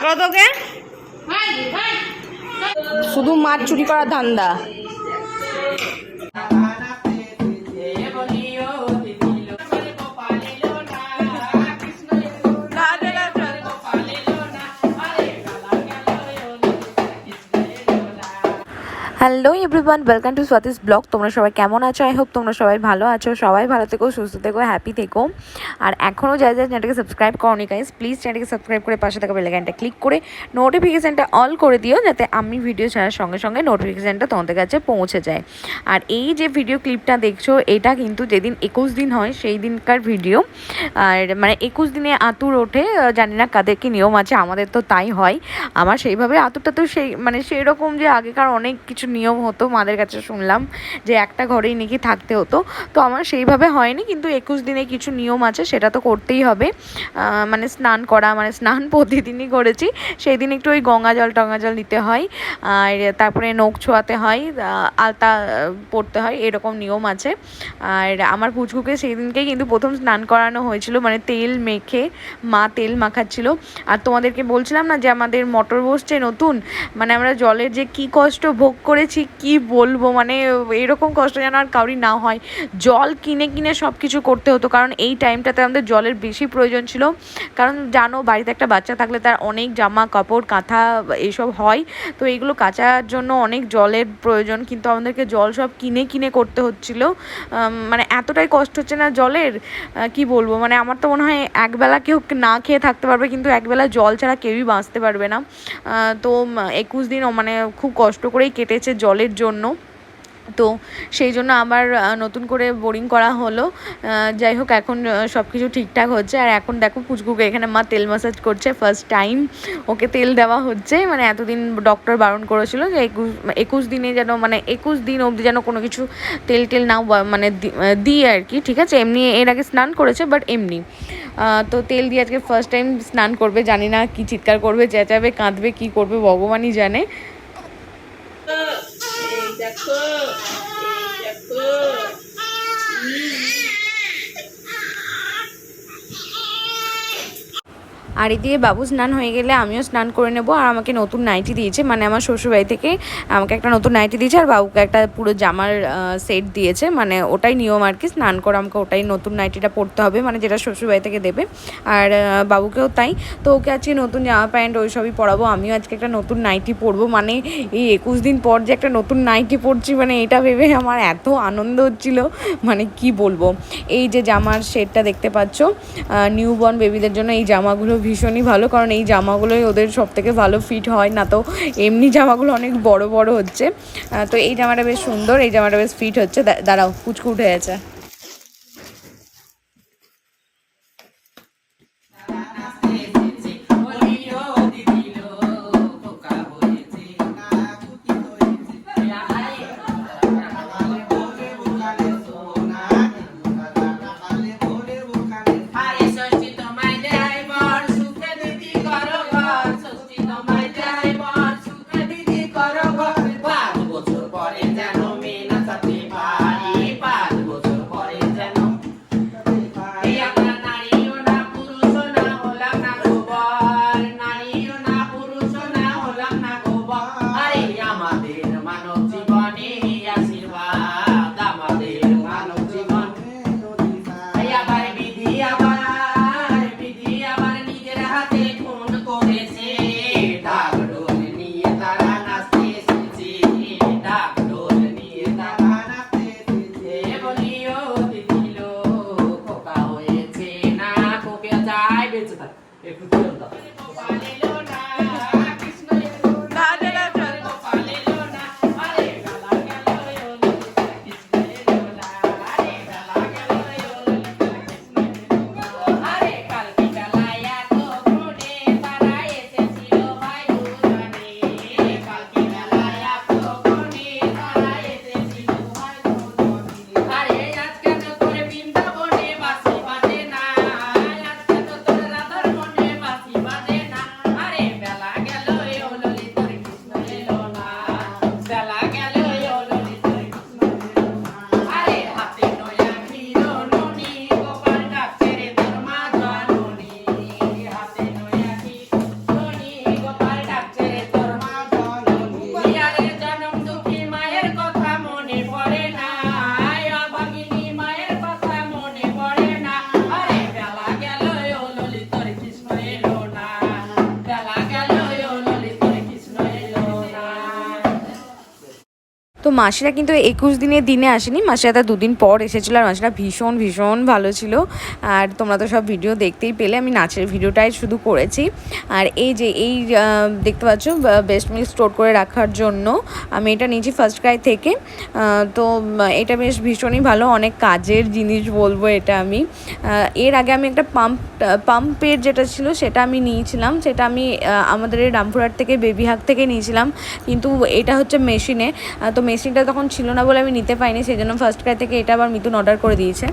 ধরো তোকে। শুধু মাছ চুরি করার ধান্দা। Hello everyone welcome to Swati's blog তোমরা সবাই কেমন আছো? আই হোপ তোমরা সবাই ভালো আছো। সবাই ভালো থেকো, সুস্থ থেকো হ্যাপি থেকো। আর এখনও যারা যারা চ্যানেলটাকে সাবস্ক্রাইব করনি গাইজ প্লিজ চ্যানেলটাকে সাবস্ক্রাইব করে পাশে থাকা বেলাইকানটা ক্লিক করে নোটিফিকেশানটা অল করে দিও, যাতে আমি ভিডিও ছাড়ার সঙ্গে সঙ্গে নোটিফিকেশানটা তোমাদের কাছে পৌঁছে যায়। আর এই যে ভিডিও ক্লিপটা দেখছ, এটা কিন্তু যেদিন একুশ দিন হয়, সেই দিনকার ভিডিও আর মানে একুশ দিনে আতুর ওঠে, জানি না কাদের কি নিয়ম আছে, আমাদের তো তাই হয়। আমার সেইভাবে আতুরটা তো সেই মানে সেই রকম যে আগেকার অনেক কিছু নিয়ম হতো, মাদের কাছে শুনলাম যে একটা ঘরেই নাকি থাকতে হতো। তো আমার সেইভাবে হয়নি, কিন্তু একুশ দিনে কিছু নিয়ম আছে, সেটা তো করতেই হবে। মানে স্নান করা মানে স্নান প্রতিদিনই করেছি। সেই দিন একটু ওই গঙ্গা জল, টঙ্গা জল নিতে হয়, আর তারপরে নখ ছোঁয়াতে হয় আলতা পড়তে হয়, এরকম নিয়ম আছে। আর আমার পুচকুকে সেই দিনকেই কিন্তু প্রথম স্নান করানো হয়েছিল মানে তেল মেখে মা তেল মাখাচ্ছিল। আর তোমাদেরকে বলছিলাম না যে আমাদের মোটর বসছে নতুন মানে আমরা জলের যে কি কষ্ট ভোগ করেছি, কি বলব? মানে এরকম কষ্ট যেন আর কাউরি না হয়। জল কিনে কিনে সব কিছু করতে হতো, কারণ এই টাইমটাতে আমাদের জলের বেশি প্রয়োজন ছিল। কারণ জানো, বাড়িতে একটা বাচ্চা থাকলে তার অনেক জামা কাপড় কাঁথা এইসব হয়। তো এইগুলো কাচার জন্য অনেক জলের প্রয়োজন, কিন্তু আমাদেরকে জল সব কিনে কিনে করতে হচ্ছিল। মানে এতটাই কষ্ট হচ্ছে না জলের? কি বলব? মানে আমার তো মনে হয় একবেলা কেউ না খেয়ে থাকতে পারবে, কিন্তু একবেলা জল ছাড়া কেউই বাঁচতে পারবে না। তো একুশ দিন মানে খুব কষ্ট করেই কেটেছে জলের জন্য। তো সেই জন্য আবার নতুন করে বোরিং করা হলো। যাই হোক, এখন সব কিছু ঠিকঠাক হচ্ছে। আর এখন দেখো পুচকুকে এখানে মা তেল ম্যাসাজ করছে ফার্স্ট টাইম ওকে তেল দেওয়া হচ্ছে। মানে এতদিন ডক্টর বারণ করেছিল যে একুশ একুশ দিনে যেন মানে একুশ দিন অবধি যেন কোনো কিছু তেল টেল নাও মানে দিই আর কি, ঠিক আছে? এমনি এর আগে স্নান করেছে বাট এমনি। তো তেল দিয়ে আজকে ফার্স্ট টাইম স্নান করবে। জানি না কি চিৎকার করবে, চেঁচাবে, কাঁদবে, কি করবে, ভগবানই জানে। দেখো দেখো। আর এদিকে বাবু স্নান হয়ে গেলে আমিও স্নান করে নেব আর আমাকে নতুন নাইটি দিয়েছে। মানে আমার শ্বশুরবাড়ি থেকে আমাকে একটা নতুন নাইটি দিয়েছে আর বাবুকে একটা পুরো জামার সেট দিয়েছে। মানে ওটাই নিয়ম আর কি, স্নান করে আমাকে ওটাই নতুন নাইটিটা পরতে হবে মানে যেটা শ্বশুরবাড়ি থেকে দেবে। আর বাবুকেও তাই। তো ওকে আজকে নতুন জামা প্যান্ট ওই সবই পরাবো, আমিও আজকে একটা নতুন নাইটি পরবো। মানে এই একুশ দিন পর যে একটা নতুন নাইটি পরছি মানে এটা ভেবে আমার এত আনন্দ হচ্ছিল। মানে কি বলব? এই যে জামার সেটটা দেখতে পাচ্ছ নিউ বর্ন বেবিদের জন্য এই জামাগুলো ভীষণই ভালো, কারণ এই জামাগুলোই ওদের সব থেকে ভালো ফিট হয়, না তো এমনি জামাগুলো অনেক বড় বড় হচ্ছে। তো এই জামাটা বেশ সুন্দর, এই জামাটা বেশ ফিট হচ্ছে। দাঁড়াও কুচকু উঠে গেছে আমাদের মানব জীবনে আশীর্বাদ মানব জীবন। আবার বিধি আবার বিধি আবার নিজের হাতে খুন করেছে। ডাক ডোল নিয়ে তারা নাচতে এসেছে। ডাক ডোল নিয়ে তারা নাচতে এসেছে। হয়েছে না, খোকে যায় বেঁচে থাক। একটু মাসিরা কিন্তু একুশ দিনের দিনে আসেনি। মাসিরা তার দুদিন পর এসেছিল আর মাসিরা ভীষণ ভীষণ ভালো ছিল। আর তোমরা তো সব ভিডিও দেখতেই পেলে। আমি নাচের ভিডিওটাই শুধু করেছি। আর এই যে, এই দেখতে পাচ্ছ বেস্ট মিল স্টোর করে রাখার জন্য আমি এটা নিয়েছি ফার্স্ট ক্রাই থেকে। তো এটা বেশ ভীষণই ভালো। অনেক কাজের জিনিস বলব এটা আমি। এর আগে আমি একটা পাম্প পাম্পের যেটা ছিল সেটা আমি নিয়েছিলাম। সেটা আমি আমাদের রামপুরহাট থেকে বেবি হাক থেকে নিয়েছিলাম। কিন্তু এটা হচ্ছে মেশিনে তো মেশিনটা তখন ছিল না বলে আমি নিতে পাইনি সেই জন্য ফার্স্ট ক্রাই থেকে এটা আবার মিতুন অর্ডার করে দিয়েছে।